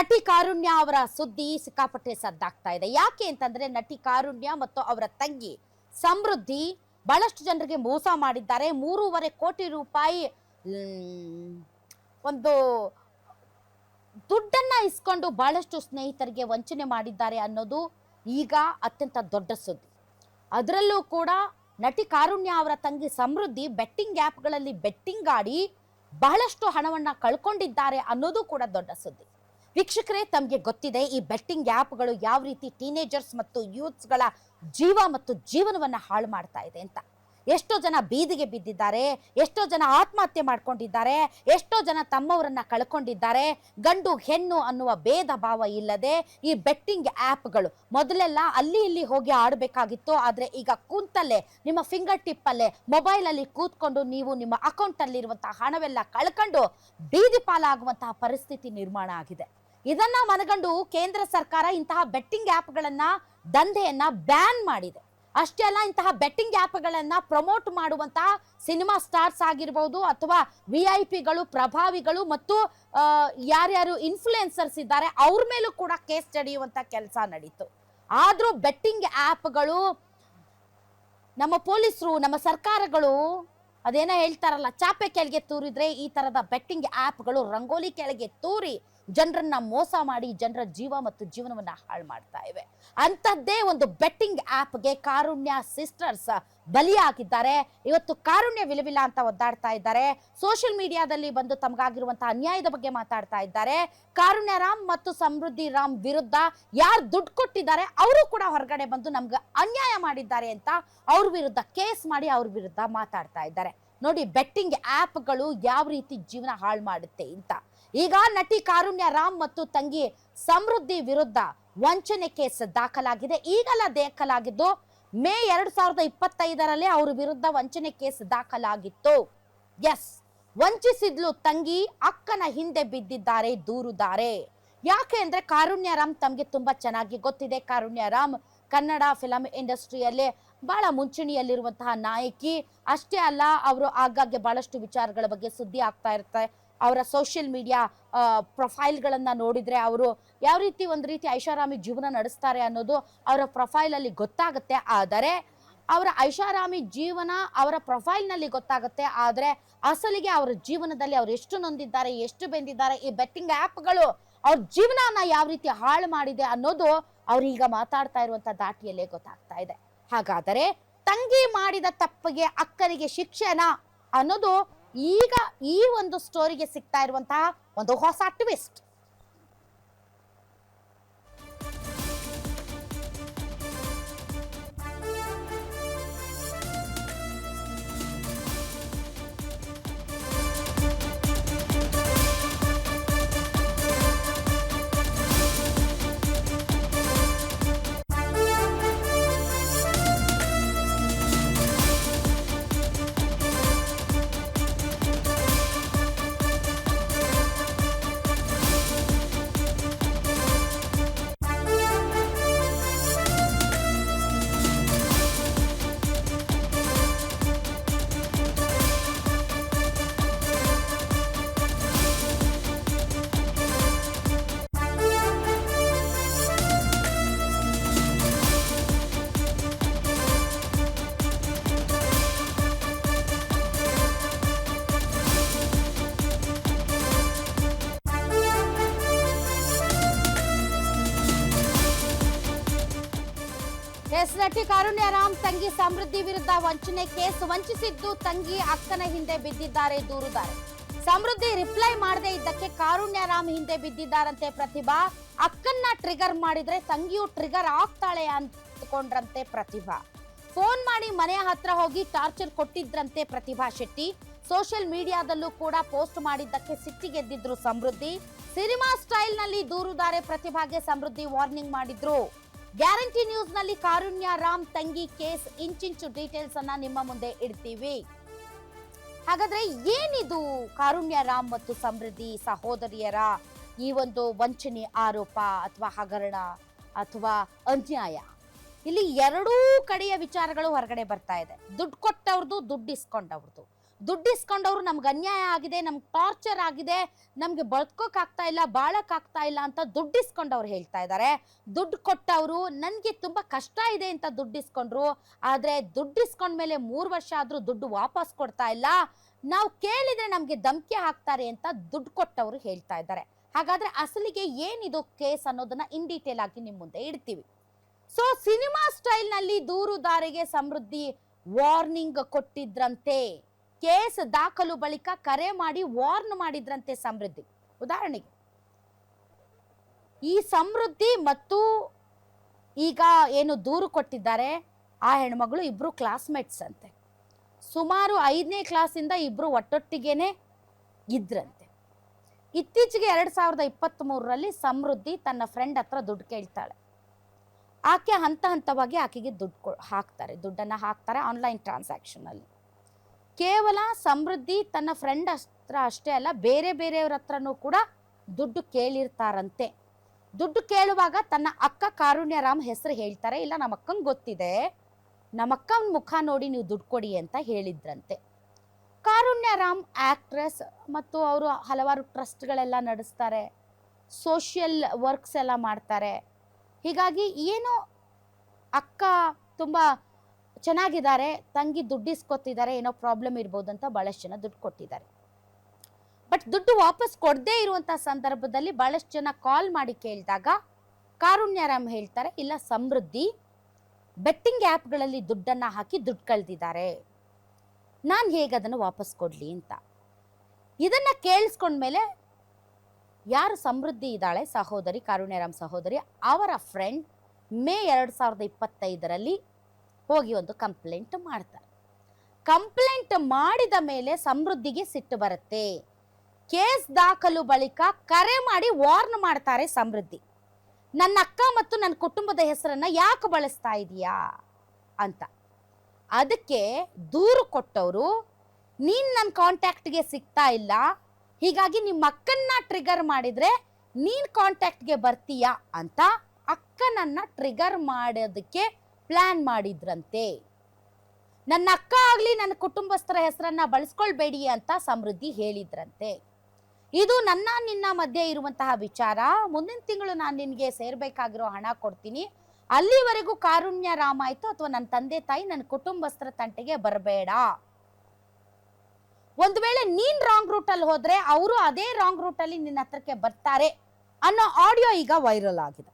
ನಟಿ ಕಾರುಣ್ಯ ಅವರ ಸುದ್ದಿ ಸಿಕ್ಕಾಪಟ್ಟೆ ಸದ್ದಾಗ್ತಾ ಇದೆ. ಯಾಕೆ ಅಂತಂದ್ರೆ ನಟಿ ಕಾರುಣ್ಯ ಮತ್ತು ಅವರ ತಂಗಿ ಸಮೃದ್ಧಿ ಬಹಳಷ್ಟು ಜನರಿಗೆ ಮೋಸ ಮಾಡಿದ್ದಾರೆ. ಮೂರುವರೆ ಕೋಟಿ ರೂಪಾಯಿ ಒಂದು ದುಡ್ಡನ್ನ ಇಸ್ಕೊಂಡು ಬಹಳಷ್ಟು ಸ್ನೇಹಿತರಿಗೆ ವಂಚನೆ ಮಾಡಿದ್ದಾರೆ ಅನ್ನೋದು ಈಗ ಅತ್ಯಂತ ದೊಡ್ಡ ಸುದ್ದಿ. ಅದರಲ್ಲೂ ಕೂಡ ನಟಿ ಕಾರುಣ್ಯ ಅವರ ತಂಗಿ ಸಮೃದ್ಧಿ ಬೆಟ್ಟಿಂಗ್ ಆ್ಯಪ್ಗಳಲ್ಲಿ ಬೆಟ್ಟಿಂಗ್ ಆಡಿ ಬಹಳಷ್ಟು ಹಣವನ್ನ ಕಳ್ಕೊಂಡಿದ್ದಾರೆ ಅನ್ನೋದು ಕೂಡ ದೊಡ್ಡ ಸುದ್ದಿ. ವೀಕ್ಷಕರೇ, ತಮಗೆ ಗೊತ್ತಿದೆ, ಈ ಬೆಟ್ಟಿಂಗ್ ಆ್ಯಪ್ಗಳು ಯಾವ ರೀತಿ ಟೀನೇಜರ್ಸ್ ಮತ್ತು ಯೂತ್ಸ್ಗಳ ಜೀವ ಮತ್ತು ಜೀವನವನ್ನು ಹಾಳು ಮಾಡ್ತಾ ಇದೆ ಅಂತ. ಎಷ್ಟೋ ಜನ ಬೀದಿಗೆ ಬಿದ್ದಿದ್ದಾರೆ, ಎಷ್ಟೋ ಜನ ಆತ್ಮಹತ್ಯೆ ಮಾಡ್ಕೊಂಡಿದ್ದಾರೆ, ಎಷ್ಟೋ ಜನ ತಮ್ಮವರನ್ನ ಕಳ್ಕೊಂಡಿದ್ದಾರೆ, ಗಂಡು ಹೆಣ್ಣು ಅನ್ನುವ ಭೇದ ಭಾವ ಇಲ್ಲದೆ ಈ ಬೆಟ್ಟಿಂಗ್ ಆ್ಯಪ್ಗಳು ಮೊದಲೆಲ್ಲ ಅಲ್ಲಿ ಇಲ್ಲಿ ಹೋಗಿ ಆಡಬೇಕಾಗಿತ್ತು, ಆದರೆ ಈಗ ಕೂತಲ್ಲೇ, ನಿಮ್ಮ ಫಿಂಗರ್ ಟಿಪ್ಪಲ್ಲೇ ಮೊಬೈಲಲ್ಲಿ ಕೂತ್ಕೊಂಡು ನೀವು ನಿಮ್ಮ ಅಕೌಂಟಲ್ಲಿರುವಂಥ ಹಣವೆಲ್ಲ ಕಳ್ಕೊಂಡು ಬೀದಿ ಪಾಲಾಗುವಂತಹ ಪರಿಸ್ಥಿತಿ ನಿರ್ಮಾಣ ಆಗಿದೆ. ಇದನ್ನ ಮನಗಂಡು ಕೇಂದ್ರ ಸರ್ಕಾರ ಇಂತಹ ಬೆಟ್ಟಿಂಗ್ ಆ್ಯಪ್ಗಳನ್ನ ದಂಧೆಯನ್ನ ಬ್ಯಾನ್ ಮಾಡಿದೆ. ಅಷ್ಟೇ ಅಲ್ಲ, ಇಂತಹ ಬೆಟ್ಟಿಂಗ್ ಆ್ಯಪ್ಗಳನ್ನ ಪ್ರಮೋಟ್ ಮಾಡುವಂತಹ ಸಿನಿಮಾ ಸ್ಟಾರ್ಸ್ ಆಗಿರ್ಬೋದು ಅಥವಾ ವಿ ಐ ಪಿಗಳು ಪ್ರಭಾವಿಗಳು ಮತ್ತು ಯಾರ್ಯಾರು ಇನ್ಫ್ಲುಯೆನ್ಸರ್ಸ್ ಇದ್ದಾರೆ, ಅವ್ರ ಮೇಲೂ ಕೂಡ ಕೇಸ್ ನಡೆಯುವಂಥ ಕೆಲಸ ನಡೀತು. ಆದರೂ ಬೆಟ್ಟಿಂಗ್ ಆ್ಯಪ್ಗಳು ನಮ್ಮ ಪೊಲೀಸರು, ನಮ್ಮ ಸರ್ಕಾರಗಳು ಅದೇನೋ ಹೇಳ್ತಾರಲ್ಲ, ಚಾಪೆ ಕೆಳಗೆ ತೂರಿದ್ರೆ ಈ ತರದ ಬೆಟ್ಟಿಂಗ್ ಆ್ಯಪ್ಗಳು ರಂಗೋಲಿ ಕೆಳಗೆ ತೂರಿ ಜನರನ್ನ ಮೋಸ ಮಾಡಿ ಜನರ ಜೀವ ಮತ್ತು ಜೀವನವನ್ನ ಹಾಳು ಮಾಡ್ತಾ ಇವೆ. ಅಂಥದ್ದೇ ಒಂದು ಬೆಟ್ಟಿಂಗ್ ಆ್ಯಪ್ಗೆ ಕಾರುಣ್ಯ ಸಿಸ್ಟರ್ಸ್ ಬಲಿಯಾಗಿದ್ದಾರೆ. ಇವತ್ತು ಕಾರುಣ್ಯ ವಿಲವಿಲ್ಲ ಅಂತ ಒದ್ದಾಡ್ತಾ ಇದ್ದಾರೆ. ಸೋಷಿಯಲ್ ಮೀಡಿಯಾದಲ್ಲಿ ಬಂದು ತಮಗಾಗಿರುವಂತಹ ಅನ್ಯಾಯದ ಬಗ್ಗೆ ಮಾತಾಡ್ತಾ ಇದ್ದಾರೆ. ಕಾರುಣ್ಯ ರಾಮ್ ಮತ್ತು ಸಮೃದ್ಧಿ ರಾಮ್ ವಿರುದ್ಧ ಯಾರು ದುಡ್ಡು ಕೊಟ್ಟಿದ್ದಾರೆ ಅವರು ಕೂಡ ಹೊರಗಡೆ ಬಂದು ನಮ್ಗೆ ಅನ್ಯಾಯ ಮಾಡಿದ್ದಾರೆ ಅಂತ ಅವ್ರ ವಿರುದ್ಧ ಕೇಸ್ ಮಾಡಿ ಅವ್ರ ವಿರುದ್ಧ ಮಾತಾಡ್ತಾ ಇದ್ದಾರೆ. ನೋಡಿ ಬೆಟ್ಟಿಂಗ್ ಆ್ಯಪ್ಗಳು ಯಾವ ರೀತಿ ಜೀವನ ಹಾಳು ಮಾಡುತ್ತೆ ಅಂತ. ಈಗ ನಟಿ ಕಾರುಣ್ಯ ರಾಮ್ ಮತ್ತು ತಂಗಿ ಸಮೃದ್ಧಿ ವಿರುದ್ಧ ವಂಚನೆ ಕೇಸ್ ದಾಖಲಾಗಿದೆ. ಈಗಲ ದಾಖಲಾಗಿದ್ದು, ಮೇ ಎರಡ್ ಸಾವಿರದ ಇಪ್ಪತ್ತೈದರಲ್ಲಿ ಅವರ ವಿರುದ್ಧ ವಂಚನೆ ಕೇಸ್ ದಾಖಲಾಗಿತ್ತು. ಎಸ್, ವಂಚಿಸಿದ್ಲು ತಂಗಿ, ಅಕ್ಕನ ಹಿಂದೆ ಬಿದ್ದಿದ್ದಾರೆ, ದೂರುದಾರೆ. ಯಾಕೆ ಅಂದ್ರೆ ಕಾರುಣ್ಯ ರಾಮ್ ತಮ್ಗೆ ತುಂಬಾ ಚೆನ್ನಾಗಿ ಗೊತ್ತಿದೆ. ಕಾರುಣ್ಯ ರಾಮ್ ಕನ್ನಡ ಫಿಲಂ ಇಂಡಸ್ಟ್ರಿಯಲ್ಲಿ ಬಹಳ ಮುಂಚೂಣಿಯಲ್ಲಿರುವಂತಹ ನಾಯಕಿ. ಅಷ್ಟೇ ಅಲ್ಲ, ಅವರು ಆಗಾಗ್ಗೆ ಬಹಳಷ್ಟು ವಿಚಾರಗಳ ಬಗ್ಗೆ ಸುದ್ದಿ ಆಗ್ತಾ ಇರ್ತಾರೆ ಅವರ ಸೋಷಿಯಲ್ ಮೀಡಿಯಾ ಪ್ರೊಫೈಲ್ಗಳನ್ನು ನೋಡಿದ್ರೆ ಅವರು ಯಾವ ರೀತಿ ಒಂದು ರೀತಿ ಐಷಾರಾಮಿ ಜೀವನ ನಡೆಸ್ತಾರೆ ಅನ್ನೋದು ಅವರ ಪ್ರೊಫೈಲಲ್ಲಿ ಗೊತ್ತಾಗುತ್ತೆ. ಆದರೆ ಅವರ ಐಷಾರಾಮಿ ಜೀವನ ಅವರ ಪ್ರೊಫೈಲ್ನಲ್ಲಿ ಗೊತ್ತಾಗುತ್ತೆ. ಆದರೆ ಅಸಲಿಗೆ ಅವರ ಜೀವನದಲ್ಲಿ ಅವ್ರು ಎಷ್ಟು ನೊಂದಿದ್ದಾರೆ, ಎಷ್ಟು ಬೆಂದಿದ್ದಾರೆ, ಈ ಬೆಟ್ಟಿಂಗ್ ಆ್ಯಪ್ಗಳು ಅವ್ರ ಜೀವನನ ಯಾವ ರೀತಿ ಹಾಳು ಮಾಡಿದೆ ಅನ್ನೋದು ಅವ್ರೀಗ ಮಾತಾಡ್ತಾ ಇರುವಂಥ ದಾಟಿಯಲ್ಲೇ ಗೊತ್ತಾಗ್ತಾ ಇದೆ. ಹಾಗಾದರೆ ತಂಗಿ ಮಾಡಿದ ತಪ್ಪಿಗೆ ಅಕ್ಕನಿಗೆ ಶಿಕ್ಷೆನಾ ಅನ್ನೋದು ಈಗ ಈ ಒಂದು ಸ್ಟೋರಿಗೆ ಸಿಗ್ತಾ ಇರುವಂತಹ ಒಂದು ಹೊಸ ಟ್ವಿಸ್ಟ್ ಎಸ್ ನಟಿ ಕಾರುಣ್ಯ ತಂಗಿ ಸಮೃದ್ಧಿ ವಿರುದ್ಧ ವಂಚನೆ ಕೇಸ್ ವಂಚಿಸಿದ್ದು ತಂಗಿ ಅಕ್ಕನ ಹಿಂದೆ ಬಿದ್ದಿದ್ದಾರೆ, ದೂರುದಾರೆ. ಸಮೃದ್ಧಿ ರಿಪ್ಲೈ ಮಾಡದೇ ಇದ್ದಕ್ಕೆ ಕಾರುಣ್ಯ ರಾಮ್ ಹಿಂದೆ ಬಿದ್ದಿದ್ದಾರಂತೆ ಪ್ರತಿಭಾ. ಅಕ್ಕನ್ನ ಟ್ರಿಗರ್ ಮಾಡಿದ್ರೆ ತಂಗಿಯು ಟ್ರಿಗರ್ ಆಗ್ತಾಳೆ ಅಂದ್ಕೊಂಡ್ರಂತೆ ಪ್ರತಿಭಾ. ಫೋನ್ ಮಾಡಿ ಮನೆ ಹತ್ರ ಹೋಗಿ ಟಾರ್ಚರ್ ಕೊಟ್ಟಿದ್ರಂತೆ ಪ್ರತಿಭಾ ಶೆಟ್ಟಿ. ಸೋಷಿಯಲ್ ಮೀಡಿಯಾದಲ್ಲೂ ಕೂಡ ಪೋಸ್ಟ್ ಮಾಡಿದ್ದಕ್ಕೆ ಸಿಟ್ಟಿಗೆದ್ದಿದ್ರು ಸಮೃದ್ಧಿ. ಸಿನಿಮಾ ಸ್ಟೈಲ್ನಲ್ಲಿ ದೂರುದಾರೆ ಪ್ರತಿಭಾಗೆ ಸಮೃದ್ಧಿ ವಾರ್ನಿಂಗ್ ಮಾಡಿದ್ರು. ಗ್ಯಾರಂಟಿ ನ್ಯೂಸ್ನಲ್ಲಿ ಕಾರುಣ್ಯ ರಾಮ್ ತಂಗಿ ಕೇಸ್ ಇಂಚಿಂಚು ಡೀಟೇಲ್ಸ್ ಅನ್ನ ನಿಮ್ಮ ಮುಂದೆ ಇಡ್ತೀವಿ. ಹಾಗಾದ್ರೆ ಏನಿದು ಕಾರುಣ್ಯ ರಾಮ್ ಮತ್ತು ಸಮೃದ್ಧಿ ಸಹೋದರಿಯರ ಈ ಒಂದು ವಂಚನೆ ಆರೋಪ ಅಥವಾ ಹಗರಣ ಅಥವಾ ಅನ್ಯಾಯ? ಇಲ್ಲಿ ಎರಡೂ ಕಡೆಯ ವಿಚಾರಗಳು ಹೊರಗಡೆ ಬರ್ತಾ ಇದೆ. ದುಡ್ಡು ಕೊಟ್ಟವ್ರದ್ದು ದುಡ್ಡು ಇಸ್ಕೊಂಡವ್ರದ್ದು ದುಡ್ಡು ಇಸ್ಕೊಂಡವ್ರು ನಮ್ಗೆ ಅನ್ಯಾಯ ಆಗಿದೆ, ನಮ್ಗೆ ಟಾರ್ಚರ್ ಆಗಿದೆ, ನಮಗೆ ಬದುಕೋಕ್ಕಾಗ್ತಾ ಇಲ್ಲ, ಬಾಳಕ್ಕಾಗ್ತಾ ಇಲ್ಲ ಅಂತ ದುಡ್ಡು ಇಸ್ಕೊಂಡವ್ರು ಹೇಳ್ತಾ ಇದ್ದಾರೆ ದುಡ್ಡು ಕೊಟ್ಟವರು, ನನಗೆ ತುಂಬಾ ಕಷ್ಟ ಇದೆ ಅಂತ ದುಡ್ಡು ಇಸ್ಕೊಂಡ್ರು ಆದ್ರೆ ದುಡ್ಡು ಇಸ್ಕೊಂಡ್ಮೇಲೆ ಮೂರು ವರ್ಷ ಆದರೂ ದುಡ್ಡು ವಾಪಸ್ ಕೊಡ್ತಾ ಇಲ್ಲ. ನಾವು ಕೇಳಿದ್ರೆ ನಮಗೆ ಧಮ್ಕಿ ಹಾಕ್ತಾರೆ ಅಂತ ದುಡ್ಡು ಕೊಟ್ಟವರು ಹೇಳ್ತಾ ಇದ್ದಾರೆ ಹಾಗಾದ್ರೆ ಅಸಲಿಗೆ ಏನಿದು ಕೇಸ್ ಅನ್ನೋದನ್ನ ಇನ್ ಡೀಟೇಲ್ ಆಗಿ ನಿಮ್ಮ ಮುಂದೆ ಇಡ್ತೀವಿ. ಸೊ ಸಿನಿಮಾ ಸ್ಟೈಲ್ನಲ್ಲಿ ದೂರುದಾರಿಗೆ ಸಮೃದ್ಧಿ ವಾರ್ನಿಂಗ್ ಕೊಟ್ಟಿದ್ರಂತೆ. ಕೇಸ್ ದಾಖಲು ಬಳಿಕ ಕರೆ ಮಾಡಿ ವಾರ್ನ್ ಮಾಡಿದ್ರಂತೆ ಸಮೃದ್ಧಿ. ಉದಾಹರಣೆಗೆ, ಈ ಸಮೃದ್ಧಿ ಮತ್ತು ಈಗ ಏನು ದೂರು ಕೊಟ್ಟಿದ್ದಾರೆ, ಆ ಹೆಣ್ಮಗಳು ಇಬ್ರು ಕ್ಲಾಸ್ಮೇಟ್ಸ್ ಅಂತೆ. ಸುಮಾರು ಐದನೇ ಕ್ಲಾಸಿಂದ ಇಬ್ರು ಒಟ್ಟೊಟ್ಟಿಗೆನೆ ಇದ್ರಂತೆ. ಇತ್ತೀಚೆಗೆ ಎರಡು ಸಾವಿರದ ಇಪ್ಪತ್ತ್ ಮೂರರಲ್ಲಿ ಸಮೃದ್ಧಿ ತನ್ನ ಫ್ರೆಂಡ್ ಹತ್ರ ದುಡ್ಡು ಕೇಳ್ತಾಳೆ. ಆಕೆ ಹಂತ ಹಂತವಾಗಿ ಆಕೆಗೆ ದುಡ್ಡು ಹಾಕ್ತಾರೆ, ದುಡ್ಡನ್ನು ಹಾಕ್ತಾರೆ ಆನ್ಲೈನ್ ಟ್ರಾನ್ಸಾಕ್ಷನ್ ಅಲ್ಲಿ. ಕೇವಲ ಸಮೃದ್ಧಿ ತನ್ನ ಫ್ರೆಂಡ್ ಹತ್ರ ಅಷ್ಟೇ ಅಲ್ಲ, ಬೇರೆ ಬೇರೆಯವ್ರ ಹತ್ರನೂ ಕೂಡ ದುಡ್ಡು ಕೇಳಿರ್ತಾರಂತೆ. ದುಡ್ಡು ಕೇಳುವಾಗ ತನ್ನ ಅಕ್ಕ ಕಾರುಣ್ಯರಾಮ್ ಹೆಸರು ಹೇಳ್ತಾರೆ. ಇಲ್ಲ ನಮ್ಮ ಗೊತ್ತಿದೆ. ನಮ್ಮ ಅಕ್ಕನ ಮುಖ ನೋಡಿ ನೀವು ದುಡ್ಡು ಕೊಡಿ ಅಂತ ಹೇಳಿದ್ರಂತೆ. ಕಾರುಣ್ಯರಾಮ್ ಆಕ್ಟ್ರೆಸ್ ಮತ್ತು ಅವರು ಹಲವಾರು ಟ್ರಸ್ಟ್ಗಳೆಲ್ಲ ನಡೆಸ್ತಾರೆ. ಸೋಷಿಯಲ್ ವರ್ಕ್ಸ್ ಎಲ್ಲ ಮಾಡ್ತಾರೆ. ಹೀಗಾಗಿ ಏನೋ ಅಕ್ಕ ತುಂಬ ಚೆನ್ನಾಗಿದ್ದಾರೆ, ತಂಗಿ ದುಡ್ಡು ಇಸ್ಕೊತಿದ್ದಾರೆ ಏನೋ ಪ್ರಾಬ್ಲಮ್ ಇರ್ಬೋದು ಅಂತ ಭಾಳಷ್ಟು ಜನ ದುಡ್ಡು ಕೊಟ್ಟಿದ್ದಾರೆ. ಬಟ್ ದುಡ್ಡು ವಾಪಸ್ ಕೊಡದೇ ಇರುವಂಥ ಸಂದರ್ಭದಲ್ಲಿ ಭಾಳಷ್ಟು ಜನ ಕಾಲ್ ಮಾಡಿ ಕೇಳಿದಾಗ ಕಾರುಣ್ಯರಾಮ್ ಹೇಳ್ತಾರೆ, ಇಲ್ಲ ಸಮೃದ್ಧಿ ಬೆಟ್ಟಿಂಗ್ ಆ್ಯಪ್ಗಳಲ್ಲಿ ದುಡ್ಡನ್ನು ಹಾಕಿ ದುಡ್ಡು ಕಳೆದಿದ್ದಾರೆ. ನಾನು ಹೇಗೆ ಅದನ್ನು ವಾಪಸ್ ಕೊಡಲಿ ಅಂತ. ಇದನ್ನು ಕೇಳಿಸ್ಕೊಂಡ್ಮೇಲೆ ಯಾರು ಸಮೃದ್ಧಿ ಇದ್ದಾಳೆ, ಸಹೋದರಿ ಕಾರುಣ್ಯರಾಮ್ ಸಹೋದರಿ, ಅವರ ಫ್ರೆಂಡ್ ಮೇ ಎರಡು ಸಾವಿರದ ಇಪ್ಪತ್ತೈದರಲ್ಲಿ ಹೋಗಿ ಒಂದು ಕಂಪ್ಲೇಂಟ್ ಮಾಡ್ತಾರೆ. ಕಂಪ್ಲೇಂಟ್ ಮಾಡಿದ ಮೇಲೆ ಸಮೃದ್ಧಿಗೆ ಸಿಟ್ಟು ಬರುತ್ತೆ. ಕೇಸ್ ದಾಖಲು ಬಳಿಕ ಕರೆ ಮಾಡಿ ವಾರ್ನ್ ಮಾಡ್ತಾರೆ ಸಮೃದ್ಧಿ. ನನ್ನ ಅಕ್ಕ ಮತ್ತು ನನ್ನ ಕುಟುಂಬದ ಹೆಸರನ್ನ ಯಾಕೆ ಬಳಸ್ತಾ ಇದೀಯಾ ಅಂತ. ಅದಕ್ಕೆ ದೂರು ಕೊಟ್ಟವರು, ನೀನ್ ನನ್ನ ಕಾಂಟ್ಯಾಕ್ಟ್ಗೆ ಸಿಗ್ತಾ ಇಲ್ಲ. ಹೀಗಾಗಿ ನಿಮ್ಮ ಅಕ್ಕನ್ನ ಟ್ರಿಗರ್ ಮಾಡಿದ್ರೆ ನೀನ್ ಕಾಂಟ್ಯಾಕ್ಟ್ಗೆ ಬರ್ತೀಯಾ? ಅಂತ ಅಕ್ಕನನ್ನ ಟ್ರಿಗರ್ ಮಾಡೋದಕ್ಕೆ ಪ್ಲಾನ್ ಮಾಡಿದ್ರಂತೆ. ನನ್ನ ಅಕ್ಕ ಆಗಲಿ ನನ್ನ ಕುಟುಂಬಸ್ಥರ ಹೆಸರನ್ನ ಬಳಸ್ಕೊಳ್ಬೇಡಿ ಅಂತ ಸಮೃದ್ಧಿ ಹೇಳಿದ್ರಂತೆ. ಇದು ನನ್ನ ನಿನ್ನ ಮಧ್ಯೆ ಇರುವಂತಹ ವಿಚಾರ. ಮುಂದಿನ ತಿಂಗಳು ನಾನು ನಿನಗೆ ಸೇರ್ಬೇಕಾಗಿರೋ ಹಣ ಕೊಡ್ತೀನಿ. ಅಲ್ಲಿವರೆಗೂ ಕಾರುಣ್ಯ ರಾಮ ಆಯ್ತು ಅಥವಾ ನನ್ನ ತಂದೆ ತಾಯಿ ನನ್ನ ಕುಟುಂಬಸ್ಥರ ತಂಟೆಗೆ ಬರಬೇಡ. ಒಂದು ವೇಳೆ ನೀನ್ ರಾಂಗ್ ರೂಟ್ ಅಲ್ಲಿ ಹೋದ್ರೆ ಅವರು ಅದೇ ರಾಂಗ್ ರೂಟ್ ಅಲ್ಲಿ ನಿನ್ನ ಹತ್ರಕ್ಕೆ ಬರ್ತಾರೆ ಅನ್ನೋ ಆಡಿಯೋ ಈಗ ವೈರಲ್ ಆಗಿದೆ.